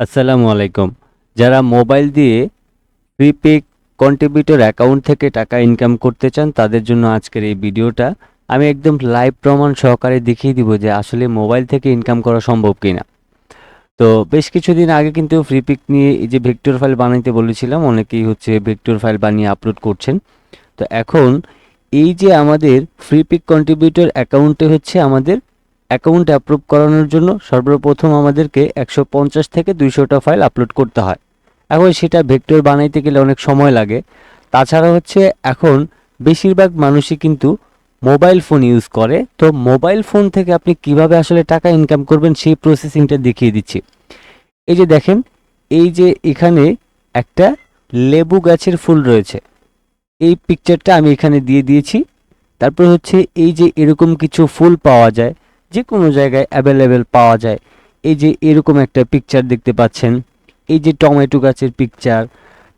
আসসালামু আলাইকুম। যারা মোবাইল দিয়ে প্রিপেড কন্ট্রিবিউটর অ্যাকাউন্ট থেকে টাকা ইনকাম করতে চান, তাদের জন্য আজকের এই ভিডিওটা আমি একদম লাইভ প্রমাণ সহকারে দেখিয়ে দিব যে আসলে মোবাইল থেকে ইনকাম করা সম্ভব কিনা। তো বেশ কিছুদিন আগে কিন্তু ফ্রিপিক নিয়ে এই যে ভেক্টর ফাইল বানাইতে বলেছিলাম, অনেকেই হচ্ছে ভেক্টর ফাইল বানিয়ে আপলোড করছেন। তো এখন এই যে আমাদের ফ্রিপিক কন্ট্রিবিউটর অ্যাকাউন্টে হচ্ছে আমাদের অ্যাকাউন্ট অ্যাপ্রুভ করানোর জন্য সর্বপ্রথম আমাদেরকে একশো পঞ্চাশ থেকে দুইশোটা ফাইল আপলোড করতে হয়। এখন সেটা ভেক্টর বানাইতে গেলে অনেক সময় লাগে। তাছাড়া হচ্ছে এখন বেশিরভাগ মানুষই কিন্তু মোবাইল ফোন ইউজ করে। তো মোবাইল ফোন থেকে আপনি কীভাবে আসলে টাকা ইনকাম করবেন সেই প্রসেসিংটা দেখিয়ে দিচ্ছি। এই যে দেখেন, এই যে এখানে একটা লেবু গাছের ফুল রয়েছে। এই পিকচারটা আমি এখানে দিয়ে দিয়েছি। তারপর হচ্ছে এই যে এরকম কিছু ফুল পাওয়া যায়। যে কোনো জায়গায় অ্যাভেলেবেল পাওয়া যায়। এই যে এরকম একটা পিকচার দেখতে পাচ্ছেন, এই যে টমেটো গাছের পিকচার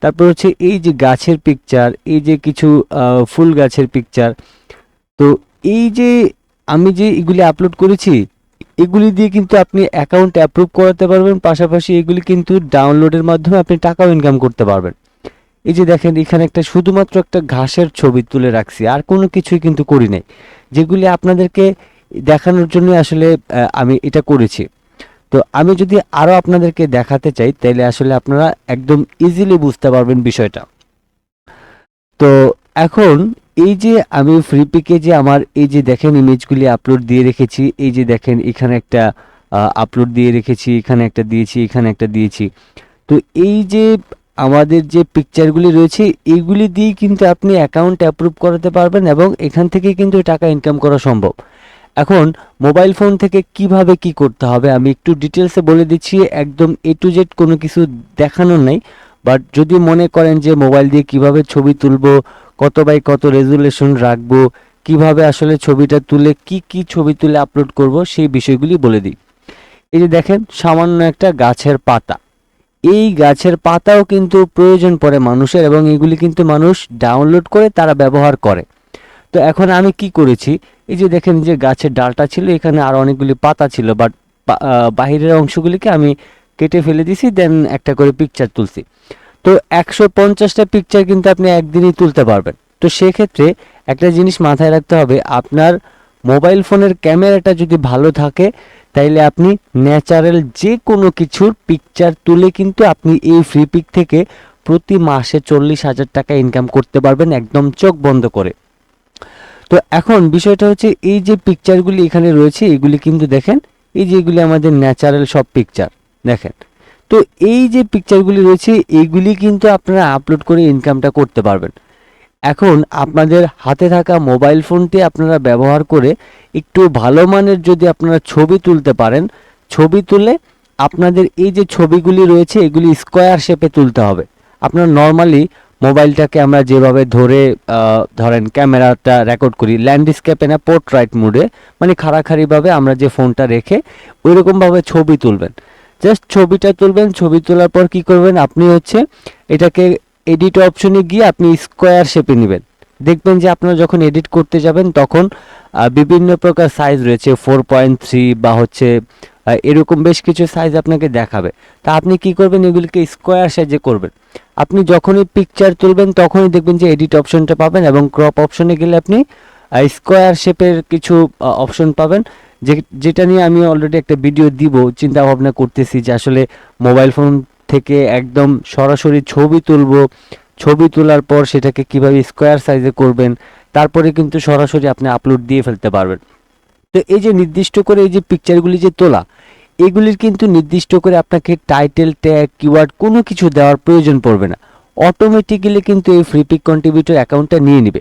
তারপর হচ্ছে এই যে গাছের পিকচার এই যে কিছু ফুল গাছের পিকচার তো এই যে আমি যে এগুলি আপলোড করেছি, এগুলি দিয়ে কিন্তু আপনি অ্যাকাউন্ট অ্যাপ্রুভ করাতে পারবেন, পাশাপাশি এগুলি কিন্তু ডাউনলোডের মাধ্যমে আপনি টাকাও ইনকাম করতে পারবেন। এই যে দেখেন, এখানে একটা শুধুমাত্র একটা ঘাসের ছবি তুলে রাখছি, আর কোনো কিছুই কিন্তু করি নাই। যেগুলি আপনাদেরকে দেখানোর জন্য আসলে আমি এটা করেছি। তো আমি যদি আরও আপনাদেরকে দেখাতে চাই তাহলে আসলে আপনারা একদম ইজিলি বুঝতে পারবেন বিষয়টা। তো এখন এই যে আমি ফ্রি পিকে যে আমার এই যে দেখেন ইমেজগুলি আপলোড দিয়ে রেখেছি, এই যে দেখেন এখানে একটা আপলোড দিয়ে রেখেছি, এখানে একটা দিয়েছি, এখানে একটা দিয়েছি। তো এই যে আমাদের যে পিকচারগুলি রয়েছে, এইগুলি দিয়ে কিন্তু আপনি অ্যাকাউন্ট অ্যাপ্রুভ করাতে পারবেন এবং এখান থেকে কিন্তু টাকা ইনকাম করা সম্ভব। এখন মোবাইল ফোন থেকে কীভাবে কি করতে হবে, আমি একটু ডিটেলসে বলে দিচ্ছি, একদম এ টু জেড কোনো কিছু দেখানোর নাই বাট যদি মনে করেন যে মোবাইল দিয়ে কীভাবে ছবি তুলব, কত বাই কত রেজুলেশন রাখব, কীভাবে আসলে ছবিটা তুলে কি কি ছবি তুলে আপলোড করব, সেই বিষয়গুলি বলে দিই। এই যে দেখেন, সামান্য একটা গাছের পাতা। এই গাছের পাতাও কিন্তু প্রয়োজন পড়ে মানুষের এবং এগুলি কিন্তু মানুষ ডাউনলোড করে, তারা ব্যবহার করে। তো এখন আমি কি করেছি? এই যে দেখেন যে গাছের ডালটা ছিল, এখানে আর অনেকগুলি পাতা ছিল বাট বাহিরের অংশগুলিকে আমি কেটে ফেলে দিছি দেন একটা করে পিকচার তুলছি। তো একশো পঞ্চাশটা পিকচার কিন্তু আপনি একদিনই তুলতে পারবেন। তো সেক্ষেত্রে একটা জিনিস মাথায় রাখতে হবে, আপনার মোবাইল ফোনের ক্যামেরাটা যদি ভালো থাকে, তাইলে আপনি ন্যাচারাল যে কোনো কিছুর পিকচার তুলে কিন্তু আপনি এই ফ্রি পিক থেকে প্রতি মাসে চল্লিশ হাজার টাকা ইনকাম করতে পারবেন, একদম চোখ বন্ধ করে। তো এখন বিষয়টা হচ্ছে এই যে পিকচারগুলি এখানে রয়েছে, এগুলি কিন্তু দেখেন, এই যে এগুলি আমাদের ন্যাচারাল সব পিকচার দেখেন। তো এই যে পিকচারগুলি রয়েছে এইগুলি কিন্তু আপনারা আপলোড করে ইনকামটা করতে পারবেন। এখন আপনাদের হাতে থাকা মোবাইল ফোনটি আপনারা ব্যবহার করে একটু ভালো মানের যদি আপনারা ছবি তুলতে পারেন, ছবি তুলে আপনাদের এই যে ছবিগুলি রয়েছে, এগুলি স্কোয়ার শেপে তুলতে হবে। আপনার নর্মালি মোবাইলটাকে আমরা যেভাবে ধরে ধরেন ক্যামেরাটা রেকর্ড করি ল্যান্ডস্কেপে না পোর্ট্রাইট মুডে মানে খাড়াখাড়িভাবে আমরা যে ফোনটা রেখে ওইরকমভাবে ছবি তুলবেন। জাস্ট ছবিটা তুলবেন, ছবি তোলার পর কি করবেন? আপনি হচ্ছে এটাকে এডিট অপশনে গিয়ে আপনি স্কোয়ার শেপে নেবেন। দেখবেন যে আপনারা যখন এডিট করতে যাবেন, তখন বিভিন্ন প্রকার সাইজ রয়েছে ফোর পয়েন্ট থ্রি বা হচ্ছে এরকম বেশ কিছু সাইজ আপনাকে দেখাবে। তা আপনি কি করবেন? এগুলিকে স্কোয়ার সাইজে করবেন। আপনি যখনই পিকচার তুলবেন, তখনই দেখবেন যে এডিট অপশনটা পাবেন এবং ক্রপ অপশনে গেলে আপনি স্কোয়ার শেপের কিছু অপশন পাবেন। যে, যেটা নিয়ে আমি অলরেডি একটা ভিডিও দিব চিন্তা ভাবনা করতেছি যে আসলে মোবাইল ফোন থেকে একদম সরাসরি ছবি তুলবো। ছবি তোলার পর সেটাকে কীভাবে স্কোয়ার সাইজে করবেন, তারপরে কিন্তু সরাসরি আপনি আপলোড দিয়ে ফেলতে পারবেন। তো এই যে নির্দিষ্ট করে এই যে পিকচারগুলি যে তোলা এগুলির কিন্তু নির্দিষ্ট করে আপনাকে টাইটেল ট্যাগ কিওয়ার্ড কোনো কিছু দেওয়ার প্রয়োজন পড়বে না। অটোমেটিক্যালি কিন্তু এই ফ্রি পিক কন্ট্রিবিউটর অ্যাকাউন্টটা নিয়ে নেবে।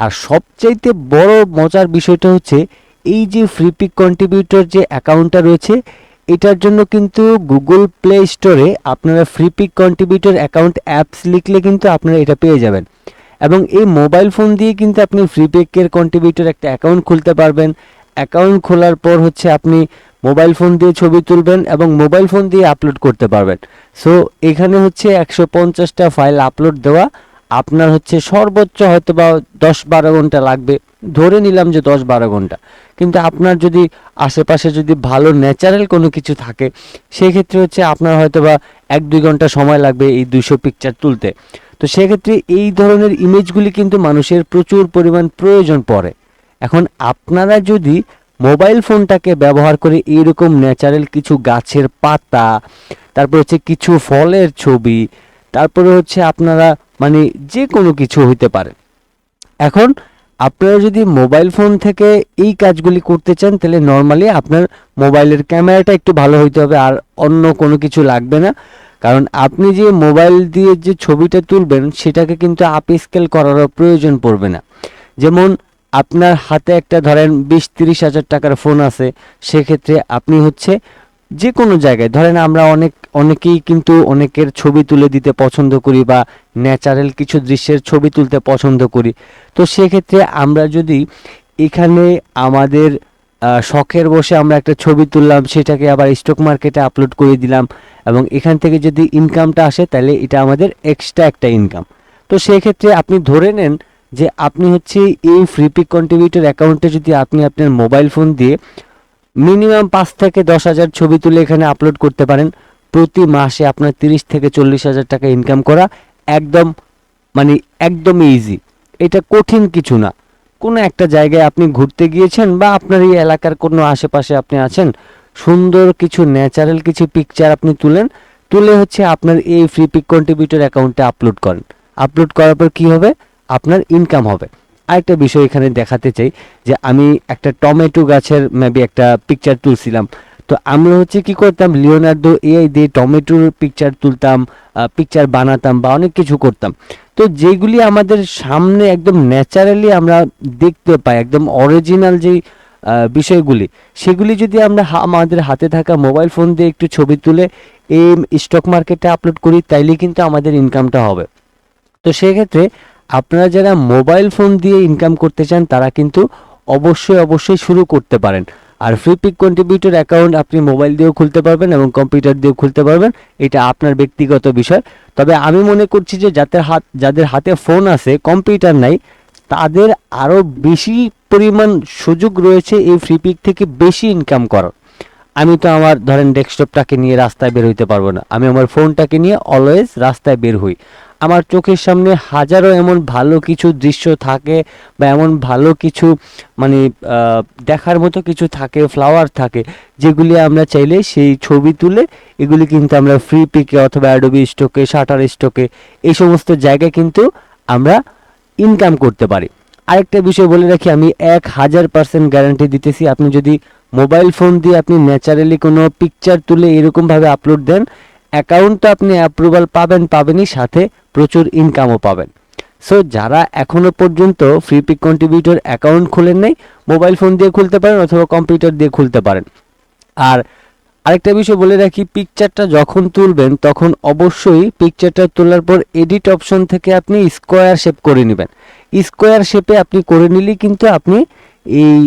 আর সবচাইতে বড় মজার বিষয়টা হচ্ছে, এই যে ফ্রি পিক কন্ট্রিবিউটর যে অ্যাকাউন্টটা রয়েছে, এটার জন্য কিন্তু গুগল প্লে স্টোরে আপনারা Freepik contributor account apps লিখলে কিন্তু আপনারা এটা পেয়ে যাবেন। এবং এই মোবাইল ফোন দিয়ে কিন্তু আপনি ফ্রি পিকের কন্ট্রিবিউটর একটা অ্যাকাউন্ট খুলতে পারবেন। অ্যাকাউন্ট খোলার পর হচ্ছে আপনি মোবাইল ফোন দিয়ে ছবি তুলবেন এবং মোবাইল ফোন দিয়ে আপলোড করতে পারবেন। সো এখানে হচ্ছে একশো পঞ্চাশটা ফাইল আপলোড দেওয়া। আপনার হচ্ছে সর্বোচ্চ হয়তো বা দশ বারো ঘণ্টা লাগবে। ধরে নিলাম যে দশ বারো ঘণ্টা। কিন্তু আপনার যদি আশেপাশে যদি ভালো ন্যাচারাল কোনো কিছু থাকে, সেক্ষেত্রে হচ্ছে আপনার হয়তো বা এক দুই ঘণ্টা সময় লাগবে এই দুইশো পিকচার তুলতে। তো সেক্ষেত্রে এই ধরনের ইমেজগুলি কিন্তু মানুষের প্রচুর পরিমাণ প্রয়োজন পড়ে। এখন আপনারা যদি মোবাইল ফোনটাকে ব্যবহার করে এইরকম ন্যাচারাল কিছু গাছের পাতা, তারপর হচ্ছে কিছু ফলের ছবি, তারপরে হচ্ছে আপনারা মানে যে কোনো কিছু হইতে পারে। এখন আপনারা যদি মোবাইল ফোন থেকে এই কাজগুলি করতে চান, তাহলে নর্মালি আপনার মোবাইলের ক্যামেরাটা একটু ভালো হইতে হবে, আর অন্য কোনো কিছু লাগবে না। কারণ আপনি যে মোবাইল দিয়ে যে ছবিটা তুলবেন, সেটাকে কিন্তু আপ স্কেল করারও প্রয়োজন পড়বে না। যেমন আপনার হাতে একটা ধরেন বিশ তিরিশ হাজার টাকার ফোন আছে, সেক্ষেত্রে আপনি হচ্ছে যে কোনো জায়গায়, ধরেন আমরা অনেক, অনেকেই কিন্তু অনেকের ছবি তুলে দিতে পছন্দ করি বা ন্যাচারাল কিছু দৃশ্যের ছবি তুলতে পছন্দ করি। তো সেক্ষেত্রে আমরা যদি এখানে আমাদের শখের বসে আমরা একটা ছবি তুললাম, সেটাকে আবার স্টক মার্কেটে আপলোড করে দিলাম এবং এখান থেকে যদি ইনকামটা আসে, তাহলে এটা আমাদের এক্সট্রা একটা ইনকাম তো সেক্ষেত্রে আপনি ধরে নেন যে আপনি হচ্ছে এই ফ্রি পিক কন্ট্রিবিউটর অ্যাকাউন্টে যদি আপনি আপনার মোবাইল ফোন দিয়ে মিনিমাম পাঁচ থেকে দশ হাজার ছবি তুলে এখানে আপলোড করতে পারেন, প্রতি মাসে আপনার তিরিশ থেকে চল্লিশ হাজার টাকা ইনকাম করা একদম মানে একদম ইজি এটা কঠিন কিছু না। কোনো একটা জায়গায় আপনি ঘুরতে গিয়েছেন বা আপনার এই এলাকার কোনো আশেপাশে আপনি আছেন, সুন্দর কিছু ন্যাচারাল কিছু পিকচার আপনি তুলেন, তুলে হচ্ছে আপনার এই ফ্রি পিক কন্ট্রিবিউটর অ্যাকাউন্টে আপলোড করেন। আপলোড করার পর কী হবে? আপনার ইনকাম হবে। আরেকটা বিষয় এখানে দেখাতে চাই যে আমি একটা টমেটো গাছের মেবি একটা পিকচার তুলছিলাম। তো আমরা হচ্ছে কি করতাম, লিওনার্দো এআই দিয়ে টমেটোর পিকচার তুলতাম পিকচার বানাতাম বা অনেক কিছু করতাম। তো যেগুলি আমাদের সামনে একদম ন্যাচারালি আমরা দেখতে পাই, একদম অরিজিনাল যেই বিষয়গুলি, সেগুলি যদি আমরা আমাদের হাতে থাকা মোবাইল ফোন দিয়ে একটু ছবি তুলে এই স্টক মার্কেটে আপলোড করি, তাইলে কিন্তু আমাদের ইনকামটা হবে। তো সেক্ষেত্রে আপনারা যারা মোবাইল ফোন দিয়ে ইনকাম করতে চান, তারা কিন্তু অবশ্যই অবশ্যই শুরু করতে পারেন। আর ফ্রি পিক কন্ট্রিবিউটর অ্যাকাউন্ট আপনি মোবাইল দিয়েও খুলতে পারবেন এবং কম্পিউটার দিয়েও খুলতে পারবেন, এটা আপনার ব্যক্তিগত বিষয়। তবে আমি মনে করছি যে যাদের হাত, যাদের হাতে ফোন আছে কম্পিউটার নাই, তাদের আরও বেশি পরিমাণ সুযোগ রয়েছে এই ফ্রি পিক থেকে বেশি ইনকাম করার। আমি তো আমার, ধরেন, ডেস্কটপটাকে নিয়ে রাস্তায় বের হইতে পারব না। আমি আমার ফোনটাকে নিয়ে অলওয়েজ রাস্তায় বের হই। আমার চোখের সামনে হাজারো এমন ভালো কিছু দৃশ্য থাকে বা এমন ভালো কিছু মানে দেখার মতো কিছু থাকে ফ্লাওয়ার থাকে, যেগুলি আমরা চাইলে সেই ছবি তুলে এগুলি কিন্তু আমরা ফ্রি পিকে অথবা অ্যাডোবি স্টকে শাটার স্টকে এই সমস্ত জায়গায় কিন্তু আমরা ইনকাম করতে পারি। আরেকটা বিষয় বলে রাখি, আমি এক হাজার পার্সেন্ট গ্যারান্টি দিতেছি। আপনি যদি মোবাইল ফোন দিয়ে আপনি ন্যাচারালি কোনো পিকচার তুলে এরকমভাবে আপলোড দেন অ্যাকাউন্ট তো আপনি অ্যাপ্রুভাল পাবেন, পাবেনই সাথে প্রচুর ইনকামও পাবেন। সো যারা এখনও পর্যন্ত ফ্রি পিক কন্ট্রিবিউটর অ্যাকাউন্ট খুলেন নাই মোবাইল ফোন দিয়ে খুলতে পারেন অথবা কম্পিউটার দিয়ে খুলতে পারেন। আর আরেকটা বিষয় বলে রাখি পিকচারটা যখন তুলবেন, তখন অবশ্যই পিকচারটা তোলার পর এডিট অপশন থেকে আপনি স্কোয়ার শেপ করে নেবেন। স্কোয়ার শেপে আপনি করে নিলেই কিন্তু আপনি এই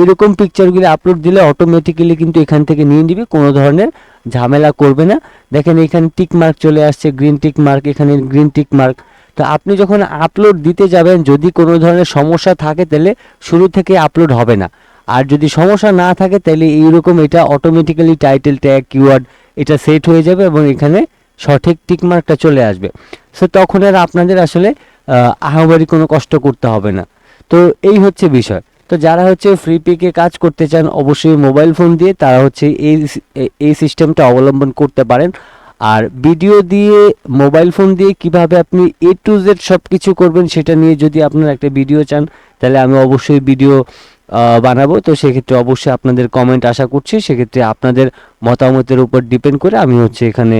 এরকম পিকচারগুলি আপলোড দিলে অটোমেটিক্যালি কিন্তু এখান থেকে নিয়ে নিবে কোনো ধরনের ঝামেলা করবে না। দেখেন এখানে টিক মার্ক চলে আসছে গ্রিন টিক মার্ক এখানে গ্রিন টিক মার্ক তো আপনি যখন আপলোড দিতে যাবেন যদি কোনো ধরনের সমস্যা থাকে তাহলে শুরু থেকে আপলোড হবে না। আর যদি সমস্যা না থাকে তাহলে এইরকম এটা অটোমেটিক্যালি টাইটেল ট্যাগ কিওয়ার্ড এটা সেট হয়ে যাবে এবং এখানে সঠিক টিক মার্কটা চলে আসবে। সো তখন আর আপনাদের আসলে আহ, কোনো কষ্ট করতে হবে না। তো এই হচ্ছে বিষয়। তো যারা হচ্ছে ফ্রি পিকে কাজ করতে চান, অবশ্যই মোবাইল ফোন দিয়ে তারা হচ্ছে এই এই সিস্টেমটা অবলম্বন করতে পারেন। আর ভিডিও দিয়ে মোবাইল ফোন দিয়ে কীভাবে আপনি এ টু জেড সব কিছু করবেন সেটা নিয়ে যদি আপনার একটা ভিডিও চান, তাহলে আমি অবশ্যই ভিডিও বানাবো। তো সেক্ষেত্রে অবশ্যই আপনাদের কমেন্ট আশা করছি। সেক্ষেত্রে আপনাদের মতামতের উপর ডিপেন্ড করে আমি হচ্ছে এখানে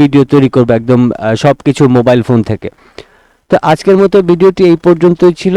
ভিডিও তৈরি করব একদম সব কিছু মোবাইল ফোন থেকে। তো আজকের মতো ভিডিওটি এই পর্যন্তই ছিল।